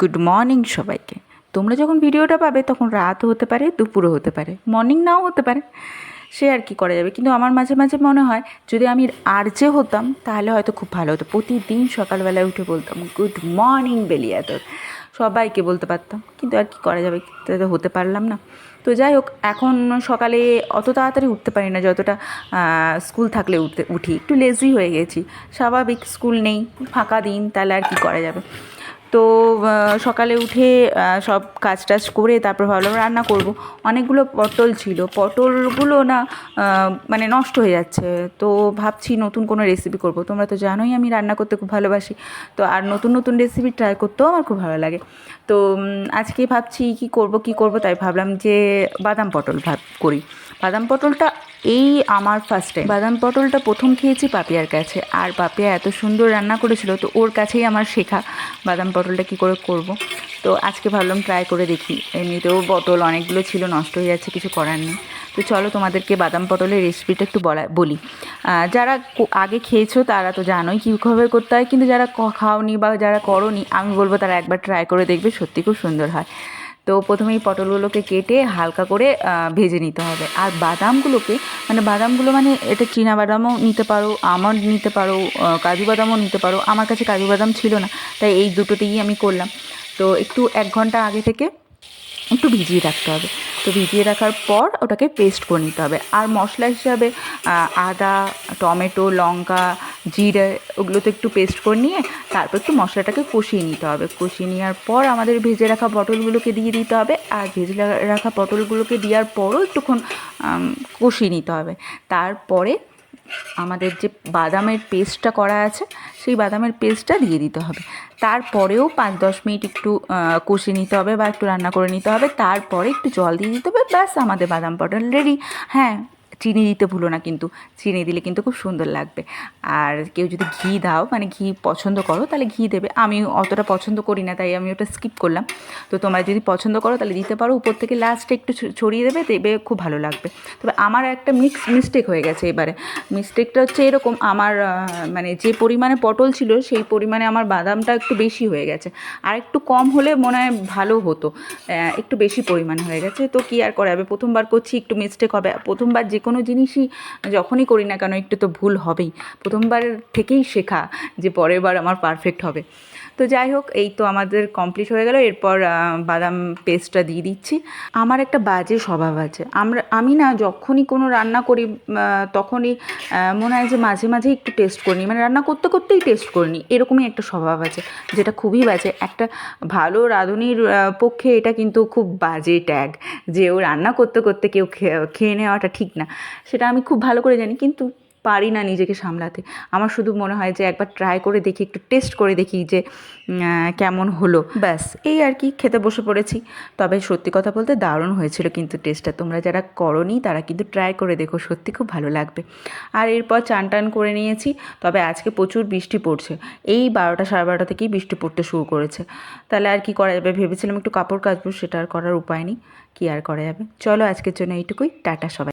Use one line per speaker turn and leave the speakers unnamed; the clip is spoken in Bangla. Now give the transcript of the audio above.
গুড মর্নিং সবাইকে। তোমরা যখন ভিডিওটা পাবে, তখন রাতও হতে পারে, দুপুরও হতে পারে। মর্নিং নাও হতে পারে। সে আর কি করা যাবে? কিন্তু আমার মাঝে মাঝে মনে হয়, যদি আমি আর যে হতাম, তাহলে হয়তো খুব ভালো হতো। প্রতিদিন সকালবেলায় উঠে বলতাম গুড মর্নিং বেলিয়া তোর সবাইকে বলতে পারতাম। কিন্তু আর কি করা যাবে? তো হতে পারলাম না। তো যাই হোক, এখন সকালে অত তাড়াতাড়ি উঠতে পারি না। যতটা স্কুল থাকলে উঠতে, উঠি। একটু লেজি হয়ে গেছি। স্বাভাবিক স্কুল নেই, ফাঁকা দিন, তাহলে আর কি করা যাবে? তো সকালে উঠে সব কাজ টাজ করে তারপর ভাবলাম রান্না করব। অনেকগুলো পটল ছিল। পটলগুলো না মানে নষ্ট হয়ে যাচ্ছে। তো ভাবছি নতুন কোনো রেসিপি করব। তোমরা তো জানোই আমি রান্না করতে খুব ভালোবাসি। তো আর নতুন নতুন রেসিপি ট্রাই করতেও আমার খুব ভালো লাগে। তো আজকে ভাবছি কি করব কি করব, তাই ভাবলাম যে বাদাম পটল ভাব করি। বাদাম পটলটা এই আমার ফার্স্ট টাইম বাদাম পটলটা প্রথম খেয়েছি পাপিয়ার কাছে। আর পাপিয়া এত সুন্দর রান্না করেছিল, তো ওর কাছেই আমার শেখা বাদাম পটলটা কি করে করব। তো আজকে ভাবলাম ট্রাই করে দেখি। এমনিতেও পটল অনেকগুলো ছিল, নষ্ট হয়ে যাচ্ছে, কিছু করার নেই। তো চলো তোমাদেরকে বাদাম পটলের রেসিপিটা একটু বলা বলি। যারা আগে খেয়েছো তারা তো জানোই কীভাবে করতে হয়, কিন্তু যারা খাওনি বা যারা করনি, আমি বলব তারা একবার ট্রাই করে দেখবে, সত্যি খুব সুন্দর হয়। তো প্রথমেই পটলগুলোকে কেটে হালকা করে ভেজে নিতে হবে। আর বাদামগুলোকে মানে বাদামগুলো মানে এটা চীনা বাদামও নিতে পারো আমন্ড নিতে পারো কাজু বাদামও নিতে পারো। আমার কাছে কাজু বাদাম ছিল না, তাই এই দুটোতেই আমি করলাম। তো একটু এক ঘণ্টা আগে থেকে একটু ভিজিয়ে রাখতে হবে। তো ভিজিয়ে রাখার পর ওটাকে পেস্ট করে নিতে হবে। আর মশলা হিসাবে আদা, টমেটো, লঙ্কা, জিরে ওগুলো তো একটু পেস্ট করে নিয়ে তারপর একটু মশলাটাকে কষিয়ে নিতে হবে। কষিয়ে নেওয়ার পর আমাদের ভেজে রাখা পটলগুলোকে দিয়ে দিতে হবে। আর ভেজে রাখা পটলগুলোকে দেওয়ার পরও একটুক্ষণ কষিয়ে নিতে হবে। তারপরে আমাদের যে বাদামের পেস্টটা করা আছে, সেই বাদামের পেস্টটা দিয়ে দিতে হবে। তারপরেও পাঁচ দশ মিনিট একটু কষে নিতে হবে বা একটু রান্না করে নিতে হবে। তারপরে একটু জল দিয়ে দিতে হবে, ব্যাস আমাদের বাদাম পটল রেডি হ্যাঁ চিনি দিতে ভুলো না কিন্তু। চিনি দিলে কিন্তু খুব সুন্দর লাগবে। আর কেউ যদি ঘি দাও মানে ঘি পছন্দ করো, তাহলে ঘি দেবে। আমি অতটা পছন্দ করি না, তাই আমি ওটা স্কিপ করলাম। তো তোমরা যদি পছন্দ করো, তাহলে দিতে পারো। উপর থেকে লাস্টে একটু ছড়িয়ে দেবে দেবে, খুব ভালো লাগবে। তবে আমার একটা মিক্স মিস্টেক হয়ে গেছে এবারে। মিস্টেকটা হচ্ছে এরকম, আমার মানে যে পরিমাণে পটল ছিল, সেই পরিমাণে আমার বাদামটা একটু বেশি হয়ে গেছে। আর একটু কম হলে মনে হয় ভালো হতো। একটু বেশি পরিমাণে হয়ে গেছে। তো কি আর করা যাবে? প্রথমবার করছি, একটু মিস্টেক হবে। প্রথমবার যে কোনো জিনিসই যখনই করি না কেন একটু তো ভুল হবেই। প্রথমবার থেকেই শেখা যে পরের বার আমার পারফেক্ট হবে। তো যাই হোক, এই তো আমাদের কমপ্লিট হয়ে গেল। এরপর বাদাম পেস্টটা দিয়ে দিচ্ছি। আমার একটা বাজে স্বভাব আছে। আমরা, আমি না যখনই কোনো রান্না করি তখনই মনে হয় যে মাঝে মাঝে একটু টেস্ট করে নিই। মানে রান্না করতে করতেই টেস্ট করে নিই। এরকমই একটা স্বভাব আছে, যেটা খুবই বাজে। একটা ভালো রাঁধুনির পক্ষে এটা কিন্তু খুব বাজে ট্যাগ যে ও রান্না করতে করতে কেউ খেয়ে নেওয়াটা ঠিক না। সেটা আমি খুব ভালো করে জানি। কিন্তু পারি না নিজেকে সামলাতে। আমার শুধু মনে হয় যে একবার ট্রাই করে দেখি একটু টেস্ট করে দেখি যে কেমন হলো। ব্যাস। এই আর কি খেতে বসে পড়েছি। তবে সত্যি কথা বলতে দারুণ হয়েছিল কিন্তু টেস্টটা তোমরা যারা করনি তারা কিন্তু ট্রাই করে দেখো সত্যি খুব ভালো লাগবে। আর এরপর চান টান করে নিয়েছি তবে আজকে প্রচুর বৃষ্টি পড়ছে। এই বারোটা সাড়ে বারোটা থেকেই বৃষ্টি পড়তে শুরু করেছে। তাহলে আর কি করা যাবে? ভেবেছিলাম একটু কাপড় কাচবো সেটা আর করার উপায় নেই। কী আর করা যাবে? চলো আজকের জন্য এইটুকুই। টাটা সবাই।